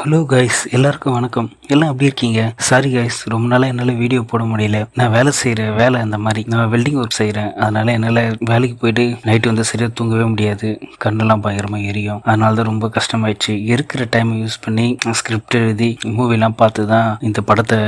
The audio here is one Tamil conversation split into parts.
ஹலோ கைஸ் எல்லாருக்கும் வணக்கம். எல்லாம் எப்படி இருக்கீங்க? சாரி கைஸ் ரொம்ப நாளாக என்னால் வீடியோ போட முடியல. நான் வேலை செய்கிறேன் வேலை அந்த மாதிரி. நான் வெல்டிங் ஒர்க் செய்கிறேன் அதனால் என்னால் வேலைக்கு போயிட்டு நைட்டு வந்து சரியாக தூங்கவே முடியாது. கண்ணெல்லாம் பயங்கரமாக எரியும். அதனால தான் ரொம்ப கஷ்டமாயிடுச்சு. இருக்கிற டைமை யூஸ் பண்ணி ஸ்கிரிப்ட் எழுதி மூவிலாம் பார்த்து தான் இந்த படத்தை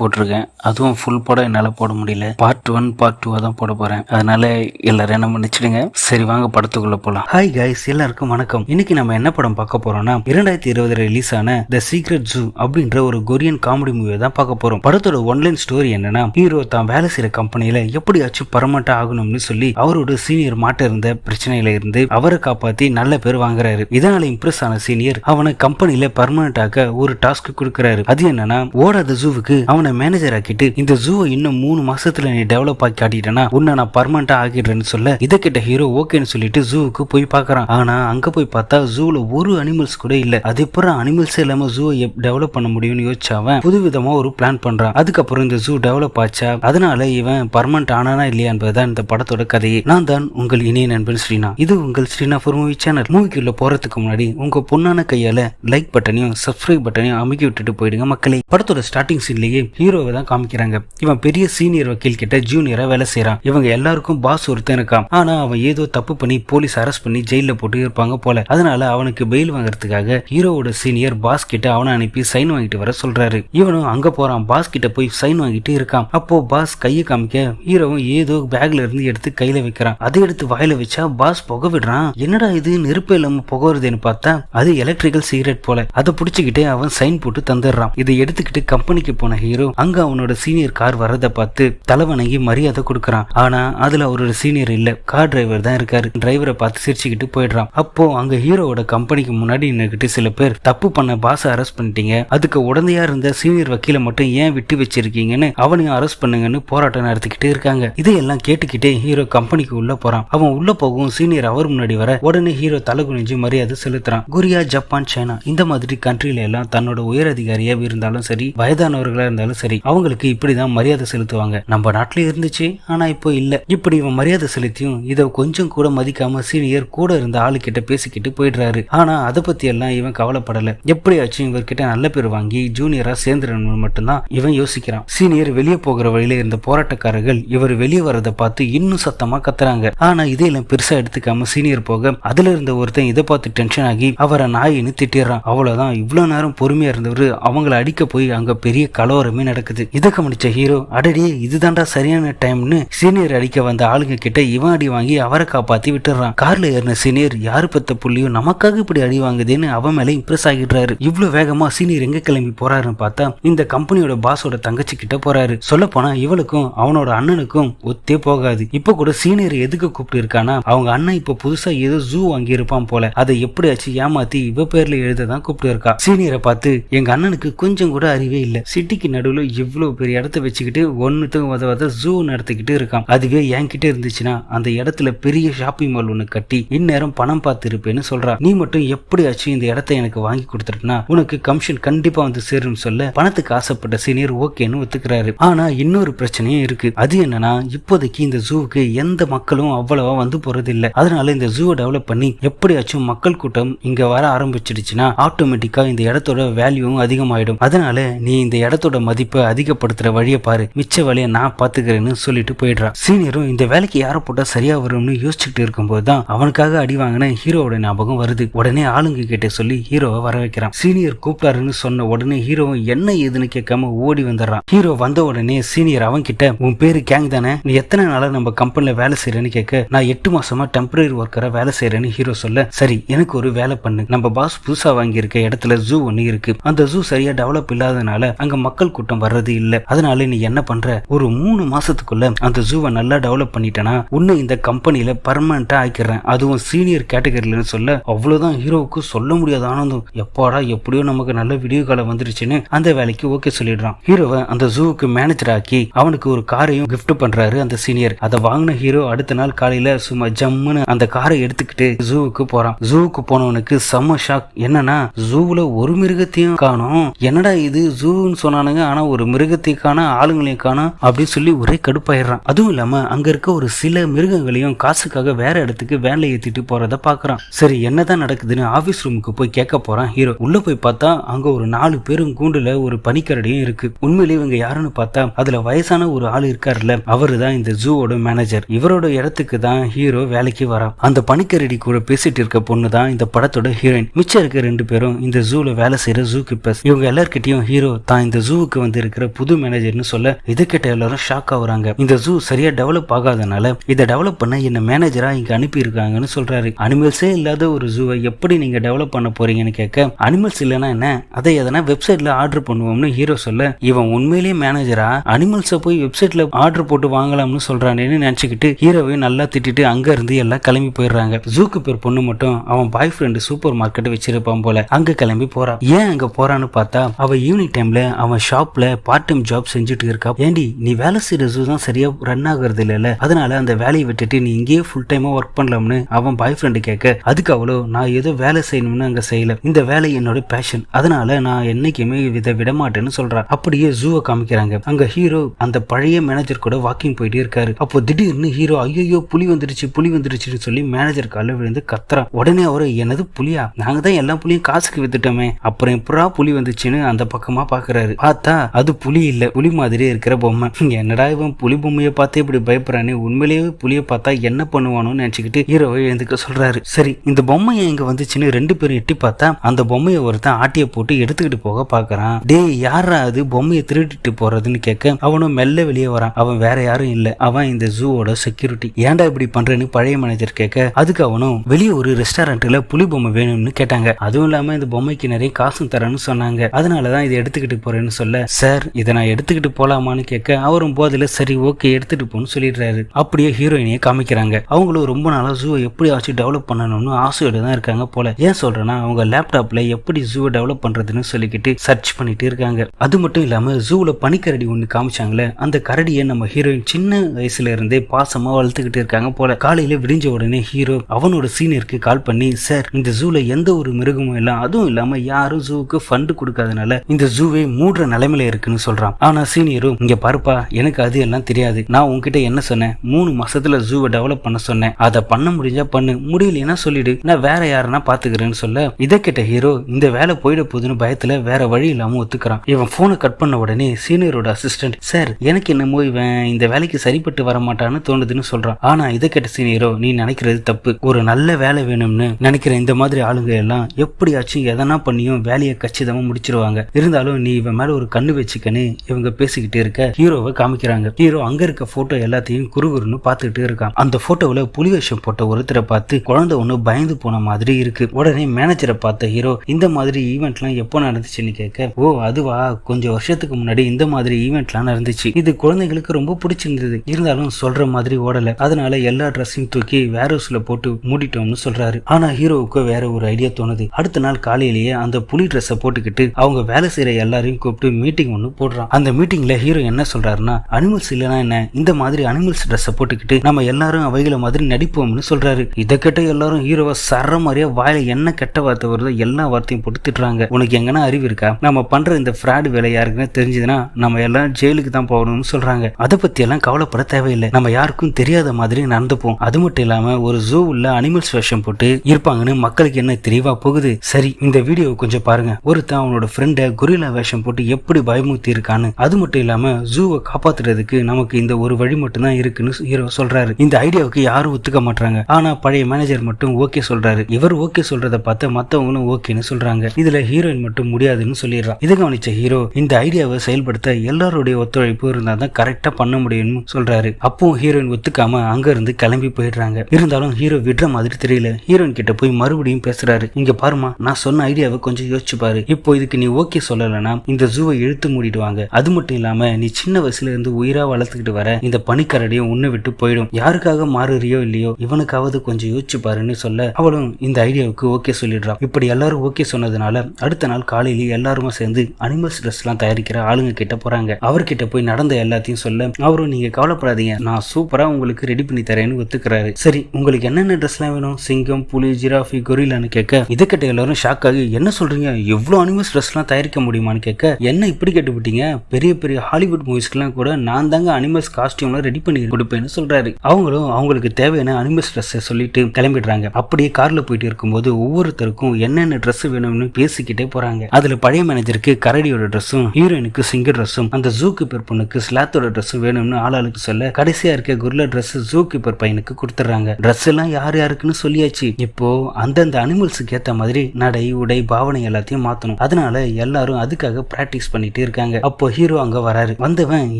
போட்டிருக்கேன். அதுவும் ஃபுல் படம் என்னால் போட முடியல. பார்ட் ஒன் பார்ட் டூவாக தான் போட போகிறேன் அதனால் எல்லாரும் என்ன மன்னிச்சிடுங்க சரி வாங்க படத்துக்குள்ளே போகலாம் ஹாய் கைஸ் எல்லாருக்கும் வணக்கம். இன்னைக்கு நம்ம என்ன படம் பார்க்க போகிறோம்னா இரண்டாயிரத்தி இருபது ரிலீஸ் ஆன த சீக்ரெட் ஜூ அப்படின்ற ஒரு கொரியன் காமெடி மூவியை தான் பார்க்க போறோம். படத்தோட ஒன்லைன் ஸ்டோரி என்னன்னா ஹீரோ தான் வேலை செய்யற கம்பெனியில எப்படியாச்சும் பர்மனண்டா ஆகணும்னு சொல்லி அவரோட சீனியர் மாட்ட இருந்த பிரச்சனையில இருந்து அவரை காப்பாத்தி நல்ல பேர் வாங்குறாரு. இதனால இம்ப்ரெஸ் ஆன சீனியர் அவனை கம்பெனில பர்மனன்ட் ஆக ஒரு டாஸ்க் கொடுக்கறாரு. அது என்னன்னா ஓடாத ஜூவுக்கு அவனை மேனேஜர் ஆக்கிட்டு இந்த ஜூவை இன்னும் மூணு மாசத்துல நீ டெவலப் ஆக்கி காட்டிட்டனா உன்னை நான் பர்மனண்டா ஆகிடுறேன்னு சொல்ல இதை கிட்ட ஹீரோ ஓகேன்னு சொல்லிட்டு ஜூவுக்கு போய் பார்க்கறான். ஆனா அங்க போய் பார்த்தா ஜூல ஒரு அனிமல்ஸ் கூட இல்ல. அது எப்பறம் அனிமல்ஸ் இல்லாம ஜூ டெவலப் பண்ண முடியும்னு யோசிச்சவன் புது விதமா ஒரு பிளான் பண்றான். அதுக்கப்புறம் இந்த ஜூ டெவலப் ஆச்சா? அதனால இவன் பர்மனண்ட் ஆனானா இல்லையா என்பதுதான் இந்த படத்தோட கதையை. நான் தான் உங்கள் இணைய நண்பன் ஸ்ரீனா. இது உங்கள் ஸ்ரீனா ஃபார் மூவி சேனல் மூவிக்குள்ள போறதுக்கு முன்னாடி உங்க பொண்ணான கையால லைக் பட்டனையும் சப்ஸ்கிரைப் பட்டனையும் அமைக்கி விட்டுட்டு போயிடுங்க மக்களே. படத்தோட ஸ்டார்டிங் சீன்லயே ஹீரோவை தான் காமிக்கிறாங்க. இவன் பெரிய சீனியர் வக்கீல் கிட்ட ஜூனியரா வேலை செய்யறான் இவங்க எல்லாருக்கும் பாஸ் ஒருத்தன் இருக்கான். ஆனா அவன் ஏதோ தப்பு பண்ணி போலீஸ் அரெஸ்ட் பண்ணி ஜெயில போட்டு இருப்பாங்க போல. அதனால அவனுக்கு பெயில் வாங்குறதுக்காக ஹீரோவோட சீனியர் பாஸ் பாஸ் கிட்ட அவனை அனுப்பி சைன் வாங்கிட்டு வர சொல்றாரு. இவனும் அங்க போறான் பாஸ் கிட்ட போய் சைன் வாங்கிட்டு இருக்கான். அப்போ பாஸ் கையை காமிக்க ஹீரோவும் ஏதோ பேக்ல இருந்து எடுத்து கையில வைக்கிறான். அதை எடுத்து வாயில வச்சா பாஸ் புகை விடுறான். என்னடா இது நெருப்பு இல்லாம புகை வருதுன்னு பார்த்தா அது எலக்ட்ரிக்கல் சிகரெட் போல. அதை புடிச்சுக்கிட்டே அவன் சைன் போட்டு தந்துடுறான். இதை எடுத்துக்கிட்டு கம்பெனிக்கு போன ஹீரோ அங்க அவனோட சீனியர் கார் வர்றதை பார்த்து தலைவணங்கி மரியாதை கொடுக்கறான். ஆனா அதுல அவரோட சீனியர் இல்ல கார் டிரைவர் தான் இருக்காரு. டிரைவரை பார்த்து சிரிச்சுக்கிட்டு போயிடுறான். அப்போ அங்க ஹீரோவோட கம்பெனிக்கு முன்னாடி நின்னுக்கிட்டு சில பேர் தப்பு பண்ண பாஸை அரெஸ்ட் பண்ணிட்டீங்க. அதுக்கு உடந்தையா இருந்த சீனியர் வக்கீல மட்டும் ஏன் விட்டு வச்சிருக்கீங்கன்னு அவனையும் அரெஸ்ட் பண்ணுங்கன்னு போராட்டம் நடத்திக்கிட்டு இருக்காங்க. இதையெல்லாம் கேட்டுக்கிட்டே ஹீரோ கம்பெனிக்கு உள்ள போறான். அவன் உள்ள போகும் சீனியர் அவர் முன்னாடி வர உடனே ஹீரோ தலை குனிஞ்சு மரியாதை செலுத்துறான். கொரியா ஜப்பான் சைனா இந்த மாதிரி கண்ட்ரில எல்லாம் தன்னோட உயர் அதிகாரியா இருந்தாலும் சரி வயதானவர்களா இருந்தாலும் சரி அவங்களுக்கு இப்படிதான் மரியாதை செலுத்துவாங்க. நம்ம நாட்டிலே இருந்துச்சு ஆனா இப்போ இல்ல. இப்படி இவன் மரியாதை செலுத்தியும் இதை கொஞ்சம் கூட மதிக்காம சீனியர் கூட இருந்த ஆளு கிட்ட பேசிக்கிட்டு போயிடுறாரு. ஆனா அதை பத்தி எல்லாம் இவன் கவலைப்படல. எப்படியாச்சும் இவர்கிட்ட நல்ல பேர் வாங்கி ஜூனியரா சேர்ந்துடணும்னு மட்டும்தான் இவன் யோசிக்கிறான். சீனியர் வெளியே போகிற வழியில இருந்த போராட்டக்காரர்கள் இவர் வெளியே வரதை பார்த்து இன்னும் சத்தமா கத்துறாங்க. ஆனா இதையெல்லாம் பெருசா எடுத்துக்காம சீனியர் போக அதுல இருந்த ஒருத்தன் இதை பார்த்து டென்ஷன் ஆகி அவரை நாயின்னு திட்டிடுறான். அவ்வளவுதான். இவ்வளவு நேரம் பொறுமையா இருந்தவர் அவங்கள அடிக்க போய் அங்க பெரிய கலவரமே நடக்குது. இதை கவனிச்ச ஹீரோ அடடே இதுதான்டா சரியான டைம்னு சீனியர் அடிக்க வந்த ஆளுங்க கிட்ட இவன் அடி வாங்கி அவரை காப்பாத்தி விட்டுறான் கார்ல ஏறின சீனியர் யாரு பெத்த புள்ளியும் நமக்காக இப்படி அடி வாங்குதுன்னு அவன் மேல இம்ப்ரெஸ் ஆகிடுறாரு. இவ்வளவு வேகமா சீனியர் எங்க கிளம்பி போறாருன்னு பார்த்தா இந்த கம்பெனியோட பாஸோட தங்கச்சி கிட்ட போறாரு. சொல்ல போனா இவளுக்கும் அவனோட அண்ணனுக்கும் ஒத்தே போகாது. இப்ப கூட சீனியர் எதுக்கு கூப்பிட்டு இருக்கானா? அவங்க அண்ணன் இப்ப புதுசா ஏதோ ஜூ வாங்கி இருப்பான் போல. அதை எப்படியாச்சு ஏமாத்தி இவ பேர்ல எழுத தான் கூப்பிட்டு இருக்கா. சீனியரை பார்த்து எங்க அண்ணனுக்கு கொஞ்சம் கூட அறிவே இல்ல. சிட்டிக்கு நடுவில் இவ்வளவு பெரிய இடத்த வச்சுக்கிட்டு ஒன்னுத்துக்கும் வத வத ஜூ நடத்திக்கிட்டு இருக்கான். அதுவே என்கிட்ட இருந்துச்சுன்னா அந்த இடத்துல பெரிய ஷாப்பிங் மால் ஒன்று கட்டி இந்நேரம் பணம் பார்த்து இருப்பேன்னு சொல்றா. நீ மட்டும் எப்படியாச்சும் இந்த இடத்த எனக்கு வாங்கி கொடுத்துட்டுனா உனக்கு கமிஷன் கண்டிப்பா வந்து சேரும்னு சொல்ல பணத்துக்கு ஆசைப்பட்ட சீனியர் ஓகேன்னு ஒத்துக்கிறாரு. ஆனா இன்னொரு பிரச்சனையும் இருக்கு. அது என்னன்னா இப்போதைக்கு இந்த ஜூவுக்கு எந்த மக்களும் அவ்வளவா வந்து போறது இல்ல அதனால இந்த ஜூவை டெவலப் பண்ணி எப்படியாச்சும் மக்கள் கூட்டம் இங்க வர ஆரம்பிச்சிடுச்சுன்னா ஆட்டோமேட்டிக்கா இந்த இடத்தோட வேல்யூவும் அதிகமாயிடும். அதனால நீ இந்த இடத்தோட மதிப்பை அதிகப்படுத்துற வழியை பாரு. மிச்ச வேலையை நான் பாத்துக்கிறேன்னு சொல்லிட்டு போயிடுறான் சீனியரும் இந்த வேலைக்கு யாரை போட்டா சரியா வரும்னு யோசிச்சுட்டு இருக்கும்போது தான் அவனுக்காக அடி வாங்கின ஹீரோவோட ஞாபகம் வருது. உடனே ஆளுங்க கிட்ட சொல்லி ஹீரோவை வர வைக்கிறான் சீனியர் கூப்பிட்டாருன்னு சொன்ன உடனே ஹீரோ என்ன ஏதுன்னு கேட்காம ஓடி வந்துடுறான். ஹீரோ வந்த உடனே சீனியர் அவன் கிட்ட உன் பேரு கேங் தானே? நீ எத்தனை நாளா நம்ம கம்பெனில வேலை செய்யறேன்னு கேட்க நான் எட்டு மாசமா டெம்பரரி ஒர்க்கரா வேலை செய்யறேன்னு ஹீரோ சொல்ல சரி எனக்கு ஒரு வேலை பண்ணு. நம்ம பாஸ் புதுசா வாங்கி இருக்க இடத்துல ஜூ ஒண்ணு இருக்கு. அந்த ஜூ சரியா டெவலப் இல்லாதனால அங்க மக்கள் கூட்டம் வர்றது இல்ல. அதனால நீ என்ன பண்ற? ஒரு மூணு மாசத்துக்குள்ள அந்த ஜூவை நல்லா டெவலப் பண்ணிட்டேனா உன்னை இந்த கம்பெனில பர்மனண்டா ஆக்கிடுறேன். அதுவும் சீனியர் கேட்டகரியிலன்னு சொல்ல அவ்வளவுதான் ஹீரோவுக்கு சொல்ல முடியாத ஆனந்தம். எப்பாடா எப்படியோ நமக்கு நல்ல விடியோ காலம் வந்துருச்சுன்னு அந்த வேலைக்கு ஓகே சொல்லிடுறான். ஹீரோவை அந்த ஜூவுக்கு மேனேஜர் ஆக்கி அவனுக்கு ஒரு காரையும் கிஃப்ட் பண்றாரு அந்த சீனியர் அதை வாங்கின ஹீரோ அடுத்த நாள் காலையில சும்மா ஜம்முன்னு அந்த காரை எடுத்துக்கிட்டு ஜூவுக்கு போறான். ஜூவுக்கு போனவனுக்கு செம்ம ஷாக் என்னன்னா ஜூவுல ஒரு மிருகத்தையும் காணும். என்னடா இது ஜூன்னு சொன்னானுங்க ஆனா ஒரு மிருகத்தை காண ஆளுங்களையும் காணோம் அப்படின்னு சொல்லி ஒரே கடுப்பாயிடுறான். அதுவும் இல்லாம அங்க இருக்க ஒரு சில மிருகங்களையும் காசுக்காக வேற இடத்துக்கு வேலை ஏத்திட்டு போறத பாக்குறான். சரி என்னதான் நடக்குதுன்னு ஆபீஸ் ரூமுக்கு போய் கேட்க போறான் ஹீரோ உள்ள உள்ள போய் பார்த்தா அங்க ஒரு நாலு பேரும் கூண்டுல ஒரு பனிக்கரடியும் இருக்கு. உண்மையிலேயே இவங்க யாருன்னு பார்த்தா அதுல வயசான ஒரு ஆள் இருக்காருல்ல. அவரு தான் இந்த ஜூவோட மேனேஜர் இவரோட இடத்துக்கு தான் ஹீரோ வேலைக்கு வரா. அந்த பனிக்கரடி கூட பேசிட்டு இருக்க பொண்ணு தான் இந்த படத்தோட ஹீரோயின் மிச்சம் இருக்க ரெண்டு பேரும் இந்த ஜூல வேலை செய்யற ஜூ கீப்பர்ஸ் இவங்க எல்லார்கிட்டயும் ஹீரோ தான் இந்த ஜூவுக்கு வந்து இருக்கிற புது மேனேஜர்னு சொல்ல இதுக்கிட்ட எல்லாரும் ஷாக் ஆகுறாங்க. இந்த ஜூ சரியா டெவலப் ஆகாதனால இதை டெவலப் பண்ண என்ன மேனேஜரா இங்க அனுப்பி இருக்காங்கன்னு சொல்றாரு. அனிமல்ஸே இல்லாத ஒரு ஜூவை எப்படி நீங்க டெவலப் பண்ண போறீங்கன்னு கேட்க அனிமல்ஸ் இல்லைன்னா என்ன? அதை எதனா வெப்சைட்ல ஆர்டர் பண்ணுவோம்னு ஹீரோ சொல்ல இவன் உண்மையிலேயே மேனேஜரா அனிமல்ஸை போய் வெப்சைட்ல ஆர்டர் போட்டு வாங்கலாம்னு சொல்றானேன்னு நினைச்சுக்கிட்டு ஹீரோவையும் நல்லா திட்டிட்டு அங்க இருந்து எல்லாம் கிளம்பி போயிடுறாங்க. ஜூக்கு பேர் பொண்ணு மட்டும் அவன் பாய் ஃப்ரெண்டு சூப்பர் மார்க்கெட் வச்சிருப்பான் போல. அங்க கிளம்பி போறான் ஏன் அங்க போறான்னு பார்த்தா அவ ஈவினிங் டைம்ல அவன் ஷாப்ல பார்ட் டைம் ஜாப் செஞ்சுட்டு இருக்கா. ஏண்டி நீ வேலை செய்யற ஜூ தான் சரியா ரன் ஆகுறது இல்லைல்ல? அதனால அந்த வேலையை விட்டுட்டு நீ இங்கேயே ஃபுல் டைமா ஒர்க் பண்ணலாம்னு அவன் பாய் ஃப்ரெண்டு கேட்க அதுக்கு அவ்வளோ நான் ஏதோ வேலை செய்யணும்னு அங்க செய்யல. இந்த வேலை என்னோட பேஷன் அதனால நான் என்னைக்குமே இதை விட மாட்டேன்னு அப்படியே ஜூவை காமிக்கிறாங்க. அங்க ஹீரோ அந்த பழைய மேனேஜர் கூட வாக்கிங் போயிட்டே இருக்காரு. அப்போ திடீர்னு ஹீரோ ஐயோ புலி வந்துருச்சு புலி வந்துருச்சுன்னு சொல்லி மேனேஜர் கால விழுந்து கத்துறான். உடனே அவரு என்னது புலியா? நாங்க தான் எல்லா புலியும் காசுக்கு வித்துட்டோமே. அப்புறம் எப்படா புலி வந்துச்சுன்னு அந்த பக்கமா பாக்குறாரு. பார்த்தா அது புலி இல்ல. புலி மாதிரியே இருக்கிற பொம்மை. என்னடா இவன் புலி பொம்மையை பார்த்து இப்படி பயப்படுறானே? உண்மையிலேயே புலியை பார்த்தா என்ன பண்ணுவானோன்னு நினைச்சுக்கிட்டு ஹீரோவை எழுந்துக்க சொல்றாரு. சரி இந்த பொம்மையை எங்க வந்துச்சுன்னு ரெண்டு பேரும் எட்டி பார்த்தா அந்த பொம்மையை ஒருத்தன் ஆட்டியை போட்டு எடுத்துக்கிட்டு போக பாக்குறான் டேய் யாரா அது? பொம்மையை திருடிட்டு போறதுன்னு கேட்க அவனும் மெல்ல வெளியே வரான். அவன் வேற யாரும் இல்ல. அவன் இந்த ஜூவோட செக்யூரிட்டி ஏன்டா இப்படி பண்றேன்னு பழைய மேனேஜர் கேட்க அதுக்கு அவனும் வெளியே ஒரு ரெஸ்டாரண்ட்ல புலி பொம்மை வேணும்னு கேட்டாங்க. அதுவும் இல்லாம இந்த பொம்மைக்கு நிறைய காசும் தரேன்னு சொன்னாங்க. அதனாலதான் இதை எடுத்துக்கிட்டு போறேன்னு சொல்ல சார் இதை நான் எடுத்துக்கிட்டு போலாமான்னு கேட்க அவரும் போதில் சரி ஓகே எடுத்துட்டு போன்னு சொல்லிடுறாரு. அப்படியே ஹீரோயினியை காமிக்கிறாங்க. அவங்களும் ரொம்ப நாளா ஜூவை எப்படியாச்சும் டெவலப் பண்ணணும்னு ஆசையோட தான் இருக்காங்க போல. ஏன் சொல்றேன்னா அவங்க லேப்டாப்ல எப்படி ஜூவை டெவலப் பண்றதுன்னு சொல்லிக்கிட்டு சர்ச் பண்ணிட்டு இருக்காங்க. அது மட்டும் இல்லாம ஜூல பனிக்கரடி ஒண்ணு காமிச்சாங்களே அந்த கரடியை நம்ம ஹீரோயின் சின்ன வயசுல இருந்தே பாசமா வளர்த்துக்கிட்டு இருக்காங்க போல. காலையில விடிஞ்ச உடனே ஹீரோ அவனோட சீனியருக்கு கால் பண்ணி சார் இந்த ஜூல எந்த ஒரு மிருகமும் இல்ல. அதுவும் இல்லாம யாரும் ஜூவுக்கு ஃபண்டு கொடுக்காதனால இந்த ஜூவே மூடுற நிலைமையில இருக்குன்னு சொல்றான். ஆனா சீனியரும் இங்க பாருப்பா எனக்கு அது எல்லாம் தெரியாது. நான் உன்கிட்ட என்ன சொன்னேன்? மூணு மாசத்துல ஜூவை டெவலப் பண்ண சொன்னேன். அதை பண்ண முடிஞ்சா பண்ணு. முடியலன்னா சொல்லிடு. நான் வேற யாருன்னா பாத்துக்கிறேன்னு சொல்ல இதை கேட்ட ஹீரோ இந்த இந்த வேலை போயிட போகுதுன்னு பயத்துல வேற வழி இல்லாம ஒத்துக்கிறான். இவன் போனை கட் பண்ண உடனே சீனியரோட அசிஸ்டன்ட் சார் எனக்கு என்னமோ இவன் இந்த வேலைக்கு சரிப்பட்டு வர மாட்டான்னு தோணுதுன்னு சொல்றான். ஆனா இதை கேட்ட சீனியரோ நீ நினைக்கிறது தப்பு. ஒரு நல்ல வேலை வேணும்னு நினைக்கிற இந்த மாதிரி ஆளுங்க எல்லாம் எப்படியாச்சும் எதனா பண்ணியும் வேலையை கச்சிதமா முடிச்சிருவாங்க. இருந்தாலும் நீ இவன் மேல ஒரு கண்ணு வச்சுக்கன்னு இவங்க பேசிக்கிட்டு இருக்க. ஹீரோவை காமிக்கிறாங்க. ஹீரோ அங்க இருக்க போட்டோ எல்லாத்தையும் குறுகுறுன்னு பார்த்துக்கிட்டு இருக்கான். அந்த போட்டோவில் புலி வேஷம் போட்ட ஒருத்தரை பார்த்து குழந்தை ஒன்று பயந்து போன மாதிரி இருக்கு. உடனே மேனேஜரை பார்த்த ஹீரோ இந்த மாதிரி ஈவெண்ட்லாம் எப்போ நடந்துச்சுன்னு கேட்க ஓ அதுவா? கொஞ்சம் வருஷத்துக்கு முன்னாடி இந்த மாதிரி ஈவெண்ட்லாம் நடந்துச்சு. இது குழந்தைங்களுக்கு ரொம்ப பிடிச்சிருந்தது. இருந்தாலும் சொல்ற மாதிரி ஓடல. அதனால எல்லா ட்ரெஸ்ஸையும் தூக்கி வேர் ஹவுஸ்ல போட்டு மூடிட்டோம்னு சொல்றாரு. ஆனா ஹீரோவுக்கு வேற ஒரு ஐடியா தோணுது. அடுத்த நாள் காலையிலேயே அந்த புலி ட்ரெஸ்ஸை போட்டுக்கிட்டு அவங்க வேலை செய்யற எல்லாரையும் கூப்பிட்டு மீட்டிங் ஒன்று போடுறான். அந்த மீட்டிங்ல ஹீரோ என்ன சொல்றாருன்னா அனிமல்ஸ் இல்லைன்னா என்ன? இந்த மாதிரி அனிமல்ஸ் ட்ரெஸ்ஸை போட்டுக்கிட்டு நம்ம எல்லாரும் அவைகளை மாதிரி நடிப்போம்னு சொல்றாரு. இதை கேட்ட எல்லாரும் ஹீரோவை சர மாதிரியா வாயில என்ன கெட்ட வார்த்தை வருதோ. எல்லா வார்த்தையும் போட்டு திட்டுறாங்க. உனக்கு எங்கன்னா அறிவு இருக்கா? நம்ம பண்ற இந்த ஃப்ராட் வேலை யாருக்குன்னு தெரிஞ்சதுன்னா நம்ம எல்லாம் ஜெயிலுக்கு தான் போகணும்னு சொல்றாங்க. அதை பத்தி எல்லாம் கவலைப்பட தேவையில்லை. நம்ம யாருக்கும் தெரியாத மாதிரி நடந்துப்போம். அது மட்டும் இல்லாம ஒரு ஜூ உள்ள அனிமல்ஸ் வேஷம் போட்டு இருப்பாங்கன்னு மக்களுக்கு என்ன தெளிவா போகுது? சரி இந்த வீடியோவை கொஞ்சம் பாருங்க. ஒருத்தன் அவனோட ஃப்ரெண்டை கொரில்லா வேஷம் போட்டு எப்படி பயமுத்தி இருக்கான்னு. அது மட்டும் இல்லாம ஜூவை காப்பாத்துறதுக்கு நமக்கு இந்த ஒரு வழி மட்டும் தான் இருக்குன்னு ஹீரோ சொல்றாரு. இந்த ஐடியாவுக்கு யாரும் ஒத்துக்க மாட்டாங்க ஆனா பழைய மேனேஜர் மட்டும் ஓகே சொல்றாரு. இவர் ஓகே சொல்றதை பார்த்து மத்தவங்களும் ஓகேன்னு சொல்றாங்க. இதுல ஹீரோயின் மட்டும் முடியாதுன்னு சொல்லிடுறான். இதை கவனிச்ச ஹீரோ இந்த ஐடியாவை செயல்படுத்த எல்லாருடைய ஒத்துழைப்பு இருந்தா தான் கரெக்டா பண்ண முடியும்னு சொல்றாரு. அப்பவும் ஹீரோயின் ஒத்துக்காம அங்க இருந்து கிளம்பி போயிடுறாங்க. இருந்தாலும் ஹீரோ விடுற மாதிரி தெரியல. ஹீரோயின் கிட்ட போய் மறுபடியும் பேசுறாரு. இங்க பாருமா நான் சொன்ன ஐடியாவை கொஞ்சம் யோசிச்சு பாரு. இப்போ இதுக்கு நீ ஓகே சொல்லலைன்னா இந்த ஜூவை இழுத்து மூடிடுவாங்க. அது மட்டும் இல்லாம நீ சின்ன வயசுல இருந்து உயிரா வளர்த்துக்கிட்டு வர இந்த பனிக்கரடியும் உன்னை விட்டு போயிடும். யாருக்காக மாறுறியோ இல்லையோ இவனுக்காவது கொஞ்சம் யோசிச்சு பாருன்னு சொல்ல அவளும் இந்த ஐடியாவுக்கு ஓகே சொல்லிடுறான். இப்படி எல்லாரும் ஓகே சொன்னதுனால அடுத்த நாள் காலையில எல்லாரும் சேர்ந்து அனிமல்ஸ் ட்ரெஸ் எல்லாம் தயாரிக்கிற ஆளுங்க கிட்ட போறாங்க. அவர்கிட்ட போய் நடந்த எல்லாத்தையும் சொல்ல அவரும் நீங்க கவலைப்படாதீங்க. நான் சூப்பரா உங்களுக்கு ரெடி பண்ணி தரேன்னு ஒத்துக்கிறாரு. சரி உங்களுக்கு என்னென்ன ட்ரெஸ்லாம் வேணும்? சிங்கம் புலி ஜிராஃபி கொரிலான்னு கேட்க இதை கிட்ட எல்லாரும் ஷாக் ஆகி என்ன சொல்றீங்க? எவ்வளவு அனிமல்ஸ் ட்ரெஸ்லாம் தயாரிக்க முடியுமான்னு கேட்க என்ன இப்படி கேட்டுவிட்டீங்க பெரிய பெரிய ஹாலிவுட் மூவிஸ்க்கெல்லாம் கூட நான் தாங்க அனிமல்ஸ் காஸ்டியூம்லாம் ரெடி பண்ணி கொடுப்பேன்னு சொல்றாரு. அவங்களும் அவங்களுக்கு தேவையான அனிமல்ஸ் ட்ரெஸ்ஸை சொல்லிட்டு கிளம்பிடுறாங்க. அப்படியே கார்ல போயிட்டு இருக்கும்போது ஒவ்வொருத்தருக்கும் என்னென்ன ட்ரெஸ் வேணும் வேணும்னு பேசிக்கிட்டே போறாங்க. அதுல பழைய மேனேஜருக்கு கரடியோட ட்ரெஸ்ஸும் ஹீரோயினுக்கு சிங்கர் ட்ரெஸ்ஸும் அந்த ஜூ கீப்பர் பொண்ணுக்கு ஸ்லாத்தோட ட்ரெஸ்ஸும் வேணும்னு ஆளாளுக்கு சொல்ல கடைசியா இருக்க குருல ட்ரெஸ் ஜூ கீப்பர் பையனுக்கு கொடுத்துறாங்க ட்ரெஸ் எல்லாம் யார் யாருக்குன்னு சொல்லியாச்சு. இப்போ அந்தந்த அனிமல்ஸுக்கு ஏத்த மாதிரி நடை உடை பாவனை எல்லாத்தையும் மாத்தணும். அதனால எல்லாரும் அதுக்காக பிராக்டிஸ் பண்ணிட்டு இருக்காங்க. அப்போ ஹீரோ அங்க வராரு. வந்தவன்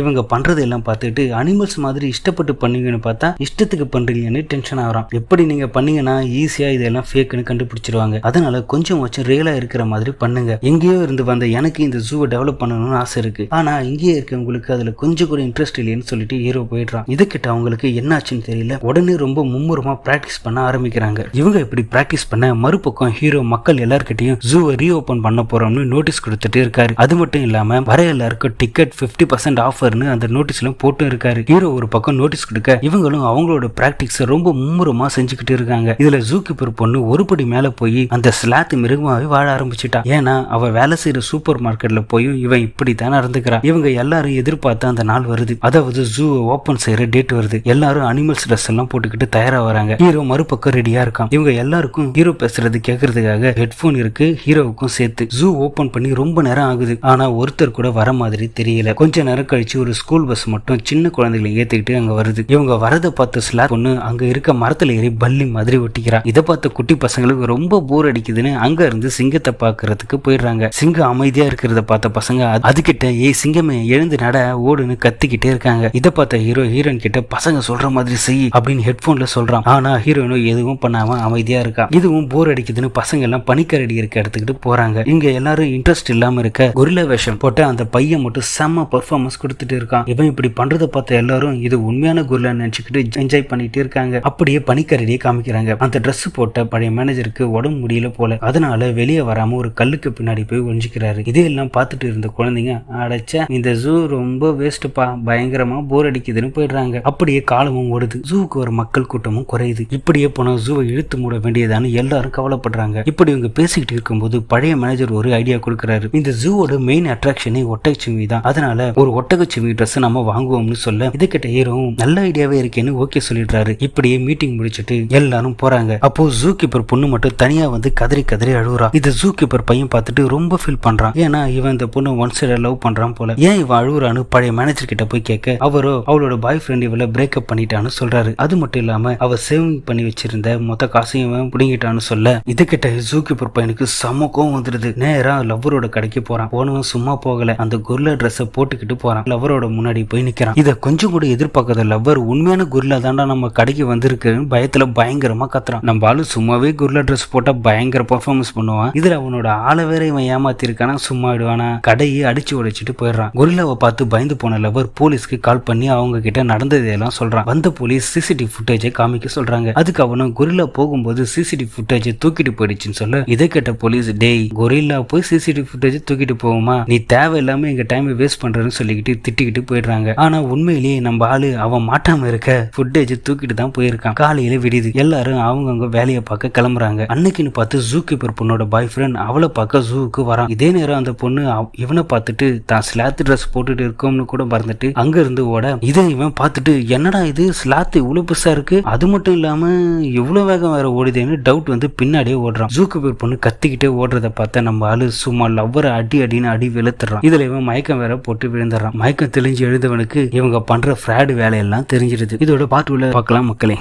இவங்க பண்றது எல்லாம் பார்த்துட்டு அனிமல்ஸ் மாதிரி இஷ்டப்பட்டு பண்ணுவீங்கன்னு பார்த்தா இஷ்டத்துக்கு பண்றீங்கன்னு டென்ஷன் ஆகிறான். எப்படி நீங்க பண்ணீங்கன்னா ஈஸியா இதெல்லாம் ஃபேக்குன்னு கண்டுபிடிச்சிருவாங்க. அதனால கொஞ்சம் வச்சு ரியலா இருக்கிற மாதிரி பண்ணுங்க. எங்கேயோ இருந்து வந்த எனக்கு இந்த ஜூவை டெவலப் பண்ணணும்னு ஆசை இருக்கு. ஆனா இங்கேயே இருக்கவங்களுக்கு அதுல கொஞ்சம் கூட இன்ட்ரெஸ்ட் இல்லைன்னு சொல்லிட்டு ஹீரோ போயிடுறான். இதுக்கிட்ட அவங்களுக்கு என்னாச்சுன்னு தெரியல. உடனே ரொம்ப மும்முரமா பிராக்டிஸ் பண்ண ஆரம்பிக்கிறாங்க. இவங்க இப்படி பிராக்டிஸ் பண்ண மறுபக்கம் ஹீரோ மக்கள் எல்லார்கிட்டயும் ஜூவை ரீஓபன் பண்ண போறோம்னு நோட்டீஸ் கொடுத்துட்டு இருக்காரு. அது மட்டும் இல்லாம வர எல்லாருக்கும் டிக்கெட் 50% பர்சன்ட் ஆஃபர்னு அந்த நோட்டீஸ்ல போட்டு இருக்காரு. ஹீரோ ஒரு பக்கம் நோட்டீஸ் கொடுக்க இவங்களும் அவங்களோட பிராக்டிஸ் ரொம்ப மும்முரமா செஞ்சுக்கிட்டு இருக்காங்க. இதுல ஜூ கீப்பர் பொண்ணு ஒரு படி மேல போய் அந்த ஸ்லாத் சுயநலமாகவே வாழ ஆரம்பிச்சிட்டா. ஏன்னா அவள் வேலை செய்யற சூப்பர் மார்க்கெட்ல போய் இவன் இப்படித்தான் நடந்துக்கிறான் இவங்க எல்லாரும் எதிர்பார்த்த அந்த நாள் வருது. அதாவது ஜூ ஓபன் செய்யற டேட் வருது. எல்லாரும் அனிமல்ஸ் ட்ரெஸ் எல்லாம் போட்டுக்கிட்டு தயாரா வராங்க. ஹீரோ மறுபக்கம் ரெடியா இருக்கான். இவங்க எல்லாருக்கும் ஹீரோ பேசுறது கேட்கறதுக்காக ஹெட்போன் இருக்கு ஹீரோவுக்கும் சேர்த்து. ஜூ ஓபன் பண்ணி ரொம்ப நேரம் ஆகுது. ஆனா ஒருத்தர் கூட வர மாதிரி தெரியல. கொஞ்ச நேரம் கழிச்சு ஒரு ஸ்கூல் பஸ் மட்டும் சின்ன குழந்தைகளை ஏத்துக்கிட்டு அங்க வருது. இவங்க வரதை பார்த்த ஸ்லாக் பொண்ணு அங்க இருக்க மரத்துல ஏறி பல்லி மாதிரி ஒட்டிக்கிறான் இதை பார்த்த குட்டி பசங்களுக்கு ரொம்ப போர் அடிக்குதுன்னு அங்க இருந்து சிங்கத்தை பாக்குறதுக்கு போயிடுறாங்க. சிங்கம் அமைதியா இருக்கிறத பார்த்த பசங்க அது- அதுகிட்ட ஏய் சிங்கமே எழுந்து நட ஓடுன்னு கத்திக்கிட்டே இருக்காங்க. இதை பார்த்த ஹீரோ ஹீரோயின் கிட்ட பசங்க சொல்ற மாதிரி செய் அப்படின்னு ஹெட்போன்ல சொல்றான். ஆனா ஹீரோயினும் எதுவும் பண்ணாம அமைதியா இருக்கா. இதுவும் போர் அடிக்குதுன்னு பசங்க எல்லாம் பனிக்கரடி இருக்க இடத்துக்கிட்டு போறாங்க. இங்க எல்லாரும் இன்ட்ரெஸ்ட் இல்லாம இருக்க கொரில்லா வேஷம் போட்ட அந்த பையன் மட்டும் செம்ம பர்ஃபார்மன்ஸ் கொடுத்துட்டு இருக்கான். இவன் இப்படி பண்றத பார்த்த எல்லாரும் இது உண்மையான கொரில்லா நினைச்சுக்கிட்டு என்ஜாய் பண்ணிட்டு இருக்காங்க. அப்படியே பனிக்கரடியை காமிக்கிறாங்க. அந்த ட்ரெஸ் போட்ட பழைய மேனேஜருக்கு உடம்பு முடியல போல. அதனால வெளியே வராம ஒரு கல்லுக்கு பின்னாடி போய் ஒழிஞ்சிக்கிறாரு இதையெல்லாம் பார்த்துட்டு இருந்த குழந்தைங்க அடைச்ச இந்த ஜூ ரொம்ப வேஸ்ட்டுப்பா பயங்கரமா போர் அடிக்குதுன்னு போயிடுறாங்க. அப்படியே காலமும் ஓடுது. ஜூவுக்கு வர மக்கள் கூட்டமும் குறையுது. இப்படியே போனா ஜூவை இழுத்து மூட வேண்டியதான்னு எல்லாரும் கவலைப்படுறாங்க. இப்படி இவங்க பேசிக்கிட்டு இருக்கும்போது பழைய மேனேஜர் ஒரு ஐடியா கொடுக்குறாரு. இந்த ஜூவோட மெயின் அட்ராக்ஷனே ஒட்டகச்சிமி தான். அதனால ஒரு ஒட்டகச்சிமி ட்ரெஸ் நம்ம வாங்குவோம்னு சொல்ல இதுகிட்ட ஏறும். நல்ல ஐடியாவே இருக்கேன்னு ஓகே சொல்லிடுறாரு. இப்படியே மீட்டிங் முடிச்சுட்டு எல்லாரும் போறாங்க. அப்போ ஜூ கீப்பர் பொண்ணு மட்டும் தனியா வந்து கதறி கதறி அழுகுறா. இது ஜூ கீப்பர் பையன் பார்த்துட்டு ரொம்ப ஃபீல் பண்றான். ஏன்னா இவன் இந்த பொண்ணு ஒன் சைட லவ் பண்றான் போல. ஏன் இவன் அழுகுறான்னு பழைய மேனேஜர் கிட்ட போய் கேட்க அவரோ அவளோட பாய் ஃப்ரெண்ட் இவளை பிரேக்கப் பண்ணிட்டான்னு சொல்றாரு. அது மட்டும் இல்லாம அவ சேவிங் பண்ணி வச்சிருந்த மொத்த காசையும் இவன் சொல்ல இது கிட்ட ஜூ கீப்பர் பையனுக்கு செம்ம கோவம் வந்துடுது நேரா லவ்வரோட கடைக்கு போறான். போனவன் சும்மா போகல. அந்த குர்லா ட்ரெஸ்ஸை போட்டுக்கிட்டு போறான். லவ்வரோட முன்னாடி போய் நிக்கிறான். இதை கொஞ்சம் கூட எதிர்பார்க்காத லவ்வர் உண்மையான குர்லா தாண்டா நம்ம கடைக்கு வந்திருக்குன்னு பயத்துல பயங்கரமா கத்துறான். நம்ம ஆளு சும்மாவே குர்லா ட்ரெஸ் போட்டா பயங்கர பெர்ஃபார்மன்ஸ் பண்ணுவான். இதுல அவனோட ஆளை வேற இவன் ஏமாத்திருக்கானா சும்மா விடுவானா? கடையை அடிச்சு உடைச்சிட்டு போயிடுறான். கொரில்லாவை பார்த்து பயந்து போன லவர் போலீஸ்க்கு கால் பண்ணி அவங்க கிட்ட நடந்ததையெல்லாம் சொல்றான். வந்த போலீஸ் சிசிடிவி ஃபுட்டேஜை காமிக்க சொல்றாங்க. அதுக்கு அவனும் கொரில்லா போகும்போது சிசிடிவி ஃபுட்டேஜை தூக்கிட்டு போயிடுச்சுன்னு சொல்ல. இதை கேட்ட போலீஸ் டேய் கொரில்லா போய் சிசிடிவி ஃபுட்டேஜ் தூக்கிட்டு போகுமா நீ தேவையில்லாம எங்க டைமை வேஸ்ட் பண்றேன்னு சொல்லிக்கிட்டு திட்டிக்கிட்டு போயிடுறாங்க. ஆனா உண்மையிலேயே நம்ம ஆளு அவன் மாட்டாம இருக்க. ஃபுட்டேஜ் தூக்கிட்டு தான் போயிருக்கான். காலையில விடியுது. எல்லாரும் அவங்கவுங்க வேலையை பார்க்க கிளம்புறாங்க. அன்னைக்குன்னு பார்த்து ஜூ கீப்பர் பொண்ணோட பாய் ஃப்ரெண்ட் அவளை பார்க்க ஜூவுக்கு வரான். இதே நேரம் அந்த பொண்ணு இவனை பார்த்துட்டு தான் ஸ்லாத் ட்ரெஸ் போட்டுட்டு இருக்கோம்னு கூட மறந்துட்டு அங்க இருந்து ஓட. இதை இவன் பார்த்துட்டு என்னடா இது? ஸ்லாத் இவ்வளவு பெருசா இருக்கு? அது மட்டும் இல்லாம இவ்வளவு வேகம் வேற ஓடுதேன்னு டவுட் வந்து பின்னாடியே ஓடுறான். ஜூக்கு போய் பொண்ணு கத்திக்கிட்டே ஓடுறத பார்த்த நம்ம ஆளு சும்மா லவ்வரை அடி அடின்னு அடி வெளுத்துறான். இதுல இவன் மயக்கம் வேற போட்டு விழுந்துடுறான் மயக்கம் தெளிஞ்சு எழுந்தவனுக்கு இவங்க பண்ற ஃப்ராடு வேலையெல்லாம் தெரிஞ்சிருது இதோட பாட்டு உள்ள பார்க்கலாம் மக்களே.